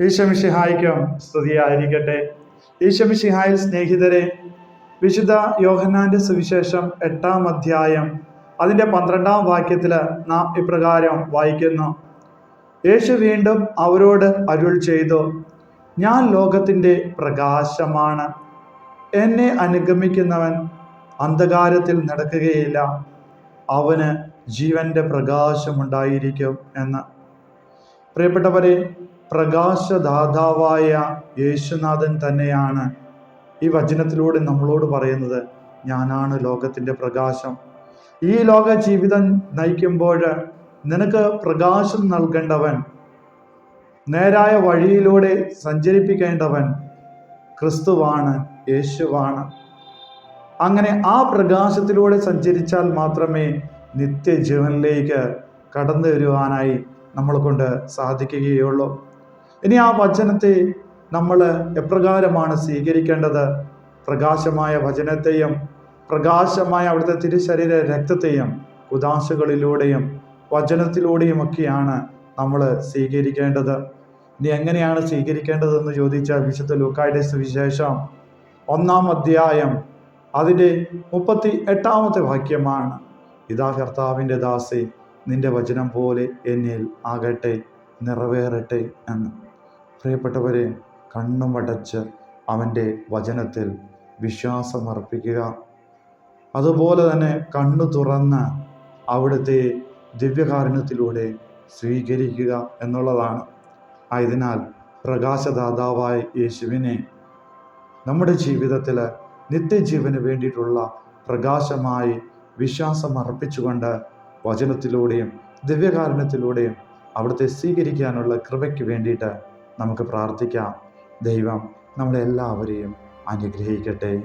ഈശമിഷിഹായിക്കും സ്തുതിയായിരിക്കട്ടെ. ഈശമിഷിഹായ സ്നേഹിതരെ വിശുദ്ധ യോഹന്നാന്റെ സുവിശേഷം എട്ടാം അധ്യായം അതിന്റെ പന്ത്രണ്ടാം വാക്യത്തിൽ നാം ഇപ്രകാരം വായിക്കുന്നു. യേശു വീണ്ടും അവരോട് അരുൾ ചെയ്തു ഞാൻ ലോകത്തിന്റെ പ്രകാശമാണ്. എന്നെ അനുഗമിക്കുന്നവൻ അന്ധകാരത്തിൽ നടക്കുകയില്ല. അവന് ജീവന്റെ പ്രകാശമുണ്ടായിരിക്കും എന്ന്. പ്രിയപ്പെട്ടവരെ പ്രകാശദാതാവായ യേശുനാഥൻ തന്നെയാണ് ഈ വചനത്തിലൂടെ നമ്മളോട് പറയുന്നത്. ഞാനാണ് ലോകത്തിന്റെ പ്രകാശം. ഈ ലോക ജീവിതം നയിക്കുമ്പോൾ നിനക്ക് പ്രകാശം നൽകേണ്ടവൻ നേരായ വഴിയിലൂടെ സഞ്ചരിപ്പിക്കേണ്ടവൻ ക്രിസ്തുവാണ് യേശുവാണ്. അങ്ങനെ ആ പ്രകാശത്തിലൂടെ സഞ്ചരിച്ചാൽ മാത്രമേ നിത്യജീവനിലേക്ക് കടന്നു വരുവാനായി നമ്മളെ കൊണ്ട് സാധിക്കുകയുള്ളൂ. ഇനി ആ വചനത്തെ നമ്മൾ എപ്രകാരമാണ് സ്വീകരിക്കേണ്ടത്? പ്രകാശമായ വചനത്തെയും പ്രകാശമായ അവിടുത്തെ തിരുശരീര രക്തത്തെയും ഉദാശകളിലൂടെയും വചനത്തിലൂടെയും ഒക്കെയാണ് നമ്മൾ സ്വീകരിക്കേണ്ടത്. ഇനി എങ്ങനെയാണ് സ്വീകരിക്കേണ്ടതെന്ന് ചോദിച്ച വിശുദ്ധ ലൂക്കായുടെ സുവിശേഷം ഒന്നാം അധ്യായം അതിന്റെ മുപ്പത്തി എട്ടാമത്തെ വാക്യമാണ്. ഇതാ കർത്താവിന്റെ ദാസി നിന്റെ വചനം പോലെ എന്നിൽ ആകട്ടെ നിറവേറട്ടെ എന്ന്. പ്രിയപ്പെട്ടവരെ കണ്ണും അടച്ച് അവന്റെ വചനത്തിൽ വിശ്വാസമർപ്പിക്കുക. അതുപോലെ തന്നെ കണ്ണു തുറന്ന് അവിടുത്തെ ദിവ്യകാരുണ്യത്തിലൂടെ സ്വീകരിക്കുക എന്നുള്ളതാണ്. ആയതിനാൽ പ്രകാശദാതാവായ യേശുവിനെ നമ്മുടെ ജീവിതത്തിൽ നിത്യജീവന് വേണ്ടിയിട്ടുള്ള പ്രകാശമായി വിശ്വാസം അർപ്പിച്ചുകൊണ്ട് വചനത്തിലൂടെയും ദിവ്യകാരുണ്യത്തിലൂടെയും അവിടുത്തെ സ്വീകരിക്കാനുള്ള കൃപയ്ക്ക് വേണ്ടിയിട്ട് നമുക്ക് പ്രാർത്ഥിക്കാം. ദൈവം നമ്മളെല്ലാവരെയും അനുഗ്രഹിക്കട്ടെ.